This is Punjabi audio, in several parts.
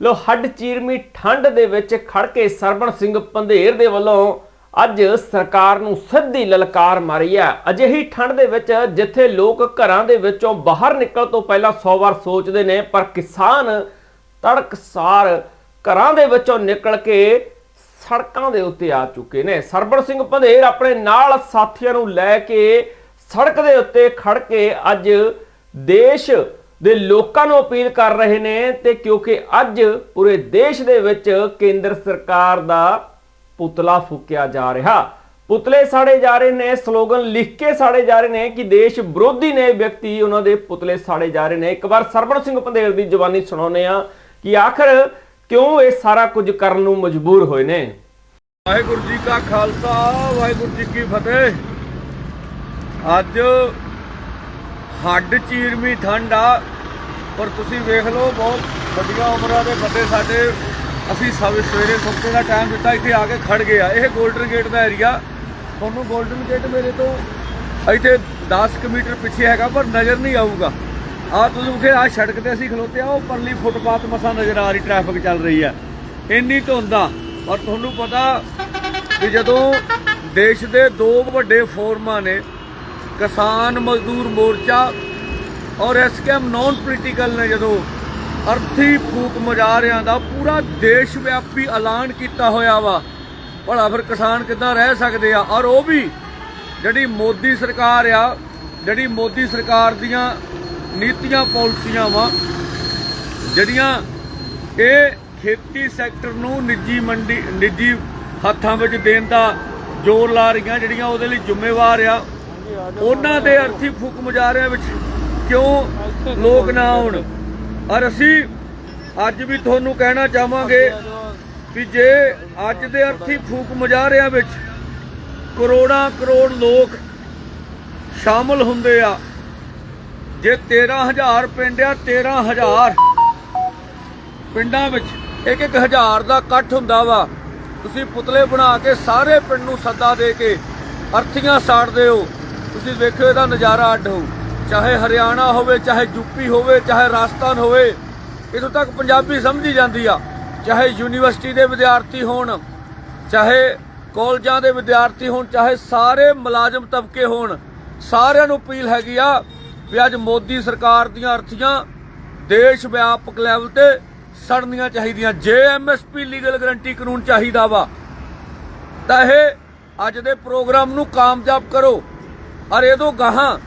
ਲੋ, ਹੱਡ ਚੀਰਮੀ ਠੰਡ ਦੇ ਵਿੱਚ ਖੜ ਕੇ ਸਰਬਣ ਸਿੰਘ ਪੰਧੇਰ ਦੇ ਵੱਲੋਂ ਅੱਜ ਸਰਕਾਰ ਨੂੰ ਸਿੱਧੀ ਲਲਕਾਰ ਮਾਰੀ ਹੈ। ਅਜਿਹੀ ਠੰਡ ਦੇ ਵਿੱਚ ਜਿੱਥੇ ਲੋਕ ਘਰਾਂ ਦੇ ਵਿੱਚੋਂ ਬਾਹਰ ਨਿਕਲ ਤੋਂ ਪਹਿਲਾਂ 100 ਵਾਰ ਸੋਚਦੇ ਨੇ, ਪਰ ਕਿਸਾਨ ਤੜਕਸਾਰ ਘਰਾਂ ਦੇ ਵਿੱਚੋਂ ਨਿਕਲ ਕੇ ਸੜਕਾਂ ਦੇ ਉੱਤੇ ਆ ਚੁੱਕੇ ਨੇ। ਸਰਬਣ ਸਿੰਘ ਪੰਧੇਰ ਆਪਣੇ ਨਾਲ ਸਾਥੀਆਂ ਨੂੰ ਲੈ ਕੇ ਸੜਕ ਦੇ ਉੱਤੇ ਖੜ ਕੇ ਅੱਜ ਦੇਸ਼ ਦੇ ਲੋਕਾਂ ਨੂੰ ਅਪੀਲ ਕਰ ਰਹੇ ਨੇ ਤੇ ਕਿਉਂਕਿ ਅੱਜ ਪੂਰੇ ਦੇਸ਼ ਦੇ ਵਿੱਚ ਕੇਂਦਰ ਸਰਕਾਰ ਦਾ ਪੁਤਲਾ ਫੂਕਿਆ ਜਾ ਰਿਹਾ। ਪੁਤਲੇ ਸਾੜੇ ਜਾ ਰਹੇ ਨੇ, ਸਲੋਗਨ ਲਿਖ ਕੇ ਸਾੜੇ ਜਾ ਰਹੇ ਨੇ ਕਿ ਦੇਸ਼ ਵਿਰੋਧੀ ਨੇ ਵਿਅਕਤੀ ਉਹਨਾਂ ਦੇ ਪੁਤਲੇ ਸਾੜੇ ਜਾ ਰਹੇ ਨੇ। ਇੱਕ ਵਾਰ ਸਰਬਣ ਸਿੰਘ ਪੰਧੇਰ ਦੀ ਜ਼ੁਬਾਨੀ ਸੁਣਾਉਂਦੇ ਆ ਕਿ ਆਖਰ ਕਿਉਂ ਇਹ ਸਾਰਾ ਕੁਝ ਕਰਨ ਨੂੰ ਮਜਬੂਰ ਹੋਏ ਨੇ। ਵਾਹਿਗੁਰੂ ਜੀ ਕਾ ਖਾਲਸਾ, ਵਾਹਿਗੁਰੂ ਜੀ ਕੀ ਫਤਿਹ। ਅੱਜ ਹੱਡ ਚੀਰਵੀਂ ਠੰਡ ਆ ਔਰ ਤੁਸੀਂ ਵੇਖ ਲਓ, ਬਹੁਤ ਵੱਡੀਆਂ ਉਮਰਾਂ ਦੇ ਬੰਦੇ ਸਾਡੇ, ਅਸੀਂ ਸਵੇ ਸਵੇਰੇ ਸੁੱਤੇ ਦਾ ਟਾਈਮ ਦਿੱਤਾ, ਇੱਥੇ ਆ ਕੇ ਖੜ ਗਏ ਆ। ਇਹ 골ਡਨ ਗੇਟ ਦਾ ਏਰੀਆ ਤੁਹਾਨੂੰ 골ਡਨ ਗੇਟ ਮੇਰੇ ਤੋਂ ਇੱਥੇ 10 ਕੁ ਮੀਟਰ ਪਿੱਛੇ ਹੈਗਾ, ਪਰ ਨਜ਼ਰ ਨਹੀਂ ਆਊਗਾ। ਆ ਤੁਸੀਂ ਮੁਖੇ ਆ ਸੜਕ ਤੇ ਅਸੀਂ ਖਲੋਤੇ ਆ, ਉਹ ਪਰਲੀ ਫੁੱਟਪਾਥ ਮਸਾ ਨਜ਼ਰ ਆ ਰਹੀ ਟ੍ਰੈਫਿਕ ਚੱਲ ਰਹੀ ਆ ਇੰਨੀ ਧੁੰਦ ਆ ਪਰ ਤੁਹਾਨੂੰ ਪਤਾ ਕਿ ਜਦੋਂ ਦੇਸ਼ ਦੇ ਦੋ ਵੱਡੇ ਫੋਰਮਾਂ ਨੇ, ਕਿਸਾਨ ਮਜ਼ਦੂਰ ਮੋਰਚਾ ਔਰ ਐਸਕੇਐਮ ਨਾਨ ਪੋਲੀਟੀਕਲ ਨੇ ਜਦੋਂ ਅਰਥੀ ਫੂਕ ਮੁਜ਼ਾਹਰਿਆਂ ਦਾ ਪੂਰਾ ਦੇਸ਼ ਵਿਆਪੀ ਐਲਾਨ ਕੀਤਾ ਹੋਇਆ ਵਾ, ਭਲਾ ਫਿਰ ਕਿਸਾਨ ਕਿੱਦਾਂ ਰਹਿ ਸਕਦੇ ਆ? ਔਰ ਉਹ ਵੀ ਜਿਹੜੀ ਮੋਦੀ ਸਰਕਾਰ ਆ, ਜਿਹੜੀ ਮੋਦੀ ਸਰਕਾਰ ਦੀਆਂ ਨੀਤੀਆਂ ਪਾਲਿਸੀਆਂ ਵਾ, ਜਿਹੜੀਆਂ ਇਹ ਖੇਤੀ ਸੈਕਟਰ ਨੂੰ ਨਿੱਜੀ ਮੰਡੀ, ਨਿੱਜੀ ਹੱਥਾਂ ਵਿੱਚ ਦੇਣ ਦਾ ਜ਼ੋਰ ਲਾ ਰਹੀਆਂ, ਜਿਹੜੀਆਂ ਉਹਦੇ ਲਈ ਜ਼ਿੰਮੇਵਾਰ ਆ, ਉਹਨਾਂ ਦੇ ਅਰਥੀ ਫੂਕ ਮੁਜ਼ਾਹਰਿਆਂ ਵਿੱਚ ਕਿਉਂ ਲੋਕ ਨਾ ਆਉਣ? ਔਰ ਅਸੀਂ ਅੱਜ ਵੀ ਤੁਹਾਨੂੰ ਕਹਿਣਾ ਚਾਹਾਂਗੇ ਕਿ ਜੇ ਅੱਜ ਦੇ ਅਰਥੀ ਫੂਕ ਮੁਜ਼ਾਹਰਿਆਂ ਵਿੱਚ ਕਰੋੜਾਂ ਕਰੋੜ ਲੋਕ ਸ਼ਾਮਲ ਹੁੰਦੇ ਆ, ਜੇ 13000 ਪਿੰਡ ਆ 13000 ਪਿੰਡਾਂ ਵਿੱਚ ਇੱਕ ਇੱਕ ਹਜ਼ਾਰ ਦਾ ਇਕੱਠ ਹੁੰਦਾ ਵਾ, ਤੁਸੀਂ ਪੁਤਲੇ ਬਣਾ ਕੇ ਸਾਰੇ ਪਿੰਡ ਨੂੰ ਸੱਦਾ ਦੇ ਕੇ ਅਰਥੀਆਂ ਸਾੜਦੇ ਹੋ। ਤੁਸੀਂ ਵੇਖੋ ਇਹਦਾ ਨਜ਼ਾਰਾ ਅੱਡ ਹੋਊ। ਚਾਹੇ ਹਰਿਆਣਾ ਹੋਵੇ, ਚਾਹੇ ਯੂਪੀ ਹੋਵੇ, ਚਾਹੇ ਰਾਜਸਥਾਨ ਹੋਵੇ, ਇਥੋਂ ਤੱਕ ਪੰਜਾਬੀ ਸਮਝੀ ਜਾਂਦੀ ਆ। ਚਾਹੇ ਯੂਨੀਵਰਸਿਟੀ ਦੇ ਵਿਦਿਆਰਥੀ ਹੋਣ, ਚਾਹੇ ਕਾਲਜਾਂ ਦੇ ਵਿਦਿਆਰਥੀ ਹੋਣ, ਚਾਹੇ ਸਾਰੇ ਮੁਲਾਜ਼ਮ ਤਬਕੇ ਹੋਣ, ਸਾਰਿਆਂ ਨੂੰ ਅਪੀਲ ਹੈਗੀ ਆ ਵੀ ਅੱਜ ਮੋਦੀ ਸਰਕਾਰ ਦੀਆਂ ਅਰਥੀਆਂ ਦੇਸ਼ ਵਿਆਪਕ ਲੈਵਲ ਤੇ ਸੜਨੀਆਂ ਚਾਹੀਦੀਆਂ। ਜੇ ਐਮਐਸਪੀ ਲੀਗਲ ਗਰੰਟੀ ਕਾਨੂੰਨ ਚਾਹੀਦਾ ਵਾ, ਤਾਂ ਇਹ ਅੱਜ ਦੇ ਪ੍ਰੋਗਰਾਮ ਨੂੰ ਕਾਮਯਾਬ ਕਰੋ। ਔਰ ਇਹਦੋਂ ਗਾਹਾਂ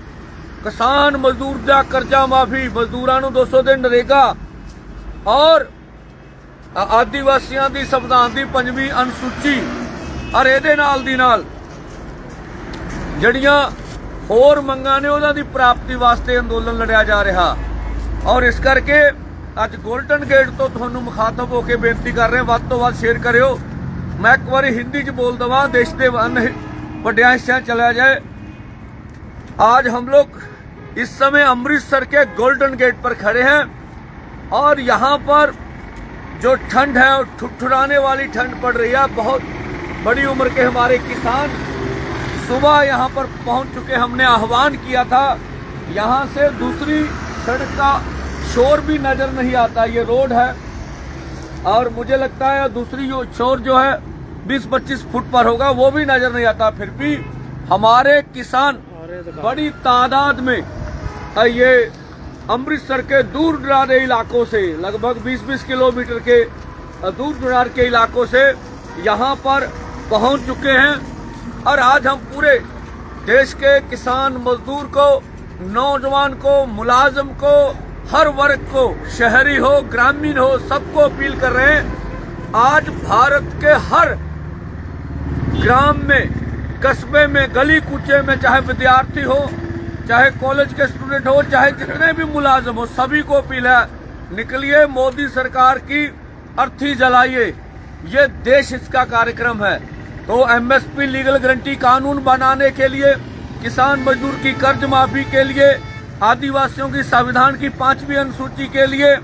ਕਿਸਾਨ ਮਜ਼ਦੂਰ ਦਾ ਕਰਜ਼ਾ ਮਾਫੀ, ਮਜ਼ਦੂਰਾਂ ਨੂੰ 200 ਦਿਨ ਨਰੇਗਾ। ਔਰ ਆਦੀਵਾਸੀਆਂ ਦੀ ਸੰਵਿਧਾਨ ਦੀ ਪੰਜਵੀਂ ਅਨੁਸੂਚੀ, ਔਰ ਇਹਦੇ ਨਾਲ ਦੀ ਨਾਲ ਜਿਹੜੀਆਂ ਹੋਰ ਮੰਗਾਂ ਨੇ, ਉਹਨਾਂ ਦੀ ਪ੍ਰਾਪਤੀ ਵਾਸਤੇ ਅੰਦੋਲਨ ਲੜਿਆ ਜਾ ਰਿਹਾ। ਔਰ ਇਸ ਕਰਕੇ ਅੱਜ ਗੋਲਡਨ ਗੇਟ ਤੋਂ ਤੁਹਾਨੂੰ ਮੁਖਾਤਬ ਹੋ ਕੇ ਬੇਨਤੀ ਕਰ ਰਹੇ, ਵੱਧ ਤੋਂ ਵੱਧ ਸ਼ੇਅਰ ਕਰਿਓ। ਮੈਂ ਇੱਕ ਵਾਰੀ ਹਿੰਦੀ 'ਚ ਬੋਲ ਦਵਾਂ, ਦੇਸ਼ ਦੇ ਵੰਨ ਵੱਡਿਆਂ ਹਿੱਸਿਆਂ ਚਲਾ ਜਾਏ। आज ਹਮ ਲੋਕ इस समय अमृतसर के गोल्डन गेट पर खड़े हैं और यहाँ पर जो ठंड है ठुठुराने वाली ठंड पड़ रही है बहुत बड़ी उम्र के हमारे किसान सुबह यहाँ पर पहुँच चुके हमने आह्वान किया था यहाँ से दूसरी सड़क का शोर भी नज़र नहीं आता ये रोड है और मुझे लगता है दूसरी जो शोर जो है 20-25 फुट पर होगा वो भी नज़र नहीं आता। फिर भी हमारे किसान बड़ी तादाद में ये अमृतसर के दूर दरारे इलाकों से, लगभग 20-20 किलोमीटर के दूर दरार के इलाकों से यहाँ पर पहुँच चुके हैं और आज हम पूरे देश के किसान मजदूर को, नौजवान को, मुलाजम को, हर वर्ग को, शहरी हो, ग्रामीण हो, सबको अपील कर रहे हैं, आज भारत के हर ग्राम में, कस्बे में गली कूचे में, चाहे विद्यार्थी हो चाहे कॉलेज के स्टूडेंट हो, चाहे जितने भी मुलाजम हो, सभी को अपील है, निकलिए मोदी सरकार की अर्थी जलाइए। ये देश इसका कार्यक्रम है। तो एमएसपी लीगल गारंटी कानून बनाने के लिए, किसान मजदूर की कर्ज माफ़ी के लिए, आदिवासियों की संविधान की पांचवी अनुसूची के लिए,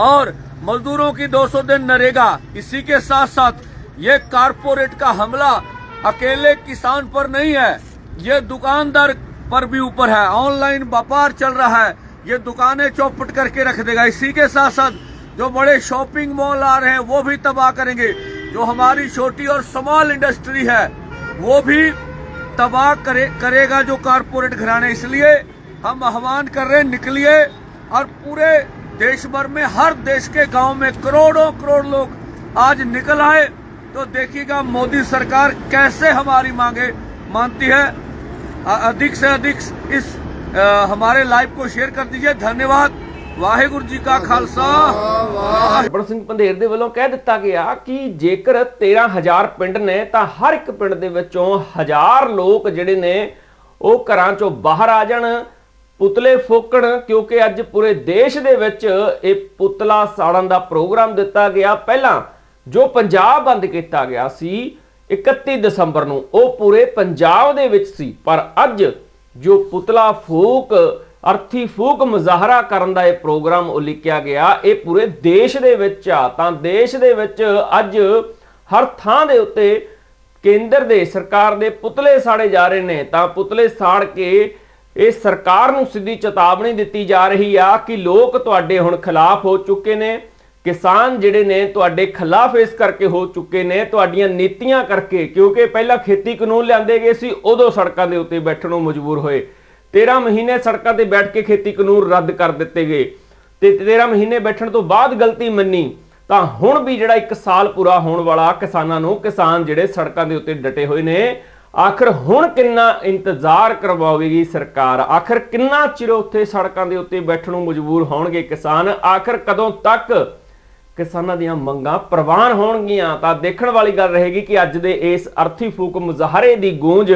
और मजदूरों की 200 दिन नरेगा। इसी के साथ साथ ये कारपोरेट का हमला अकेले किसान पर नहीं है। ये दुकानदार पर भी ऊपर है। ऑनलाइन व्यापार चल रहा है। ये दुकानें चौपट करके रख देगा। इसी के साथ साथ जो बड़े शॉपिंग मॉल आ रहे हैं, वो भी तबाह करेंगे। जो हमारी छोटी और स्मॉल इंडस्ट्री है, वो भी तबाह करे, करेगा जो कारपोरेट घराने। इसलिए हम आह्वान कर रहे हैं, निकलिए और पूरे देश भर में, हर देश के गाँव में करोड़ों करोड़ लोग आज निकल आए। तो देखिएगा, मोदी सरकार कैसे हमारी मांगे, मानती है। अधिक से अधिक इस अ, हमारे लाइव को शेयर कर दीजिए धन्यवाद वाहेगुरु जी का खालसा वाहे ਸਰਬਣ ਸਿੰਘ ਪੰਧੇਰ ਦੇ ਵੱਲੋਂ ਕਹਿ ਦਿੱਤਾ ਗਿਆ ਕਿ ਜੇਕਰ 13000 ਪਿੰਡ ਨੇ ਤਾਂ ਹਰ ਇੱਕ ਪਿੰਡ ਦੇ ਵਿੱਚੋਂ ਹਜ਼ਾਰ ਲੋਕ ਜਿਹੜੇ ਨੇ ਉਹ ਘਰਾਂ ਚੋਂ ਬਾਹਰ ਆ ਜਾਣ ਪੁਤਲੇ ਫੋਕਣ ਕਿਉਂਕਿ ਅੱਜ ਪੂਰੇ ਦੇਸ਼ ਦੇ ਵਿੱਚ ਇਹ ਪੁਤਲਾ ਸਾੜਨ ਦਾ ਪ੍ਰੋਗਰਾਮ ਦਿੱਤਾ ਗਿਆ ਪਹਿਲਾਂ ਜੋ ਪੰਜਾਬ ਬੰਦ ਕੀਤਾ ਗਿਆ ਸੀ 31 ਦਸੰਬਰ ਨੂੰ, ਉਹ ਪੂਰੇ ਪੰਜਾਬ ਦੇ ਵਿੱਚ ਸੀ। ਪਰ ਅੱਜ ਜੋ ਪੁਤਲਾ ਫੂਕ, ਅਰਥੀ ਫੂਕ ਮੁਜ਼ਾਹਰਾ ਕਰਨ ਦਾ ਇਹ ਪ੍ਰੋਗਰਾਮ ਉਲੀਕਿਆ ਗਿਆ, ਇਹ ਪੂਰੇ ਦੇਸ਼ ਦੇ ਵਿੱਚ ਆ। ਤਾਂ ਦੇਸ਼ ਦੇ ਵਿੱਚ ਅੱਜ ਹਰ ਥਾਂ ਦੇ ਉੱਤੇ ਕੇਂਦਰ ਦੇ, ਸਰਕਾਰ ਦੇ ਪੁਤਲੇ ਸਾੜੇ ਜਾ ਰਹੇ ਨੇ। ਤਾਂ ਪੁਤਲੇ ਸਾੜ ਕੇ ਇਹ ਸਰਕਾਰ ਨੂੰ ਸਿੱਧੀ ਚੇਤਾਵਨੀ ਦਿੱਤੀ ਜਾ ਰਹੀ ਆ ਕਿ ਲੋਕ ਤੁਹਾਡੇ ਹੁਣ ਖਿਲਾਫ ਹੋ ਚੁੱਕੇ ਨੇ। ਕਿਸਾਨ ਜਿਹੜੇ ਨੇ ਤੁਹਾਡੇ ਖਿਲਾਫ ਇਸ ਕਰਕੇ ਹੋ ਚੁੱਕੇ ਨੇ, ਤੁਹਾਡੀਆਂ ਨੀਤੀਆਂ ਕਰਕੇ, ਕਿਉਂਕਿ ਪਹਿਲਾਂ ਖੇਤੀ ਕਾਨੂੰਨ ਲਿਆਂਦੇ ਗਏ ਸੀ, ਉਦੋਂ ਸੜਕਾਂ ਦੇ ਉੱਤੇ ਬੈਠਣ ਨੂੰ ਮਜਬੂਰ ਹੋਏ। 13 ਮਹੀਨੇ ਸੜਕਾਂ ਤੇ ਬੈਠ ਕੇ ਖੇਤੀ ਕਾਨੂੰਨ ਰੱਦ ਕਰ ਦਿੱਤੇ ਗਏ ਤੇ 13 ਮਹੀਨੇ ਬੈਠਣ ਤੋਂ ਬਾਅਦ ਗਲਤੀ ਮੰਨੀ, ਤਾਂ ਹੁਣ ਵੀ ਜਿਹੜਾ 1 ਸਾਲ ਪੂਰਾ ਹੋਣ ਵਾਲਾ ਕਿਸਾਨਾਂ ਨੂੰ ਕਿਸਾਨ ਜਿਹੜੇ ਸੜਕਾਂ ਦੇ ਉੱਤੇ ਡਟੇ ਹੋਏ ਨੇ, ਆਖਰ ਹੁਣ ਕਿੰਨਾ ਇੰਤਜ਼ਾਰ ਕਰਵਾਵੇਗੀ ਸਰਕਾਰ? ਆਖਰ ਕਿੰਨਾ ਚਿਰ ਉੱਥੇ ਸੜਕਾਂ ਦੇ ਉੱਤੇ ਬੈਠਣ ਨੂੰ ਮਜਬੂਰ ਹੋਣਗੇ ਕਿਸਾਨ? ਆਖਰ ਕਦੋਂ ਤੱਕ ਕਿਸਾਨਾਂ ਦੀਆਂ ਮੰਗਾਂ ਪ੍ਰਵਾਨ ਹੋਣਗੀਆਂ ਤਾਂ ਦੇਖਣ ਵਾਲੀ ਗੱਲ ਰਹੇਗੀ ਕਿ ਅੱਜ ਦੇ ਇਸ ਅਰਥੀ ਫੂਕ ਮੁਜ਼ਾਹਰੇ ਦੀ ਗੂੰਜ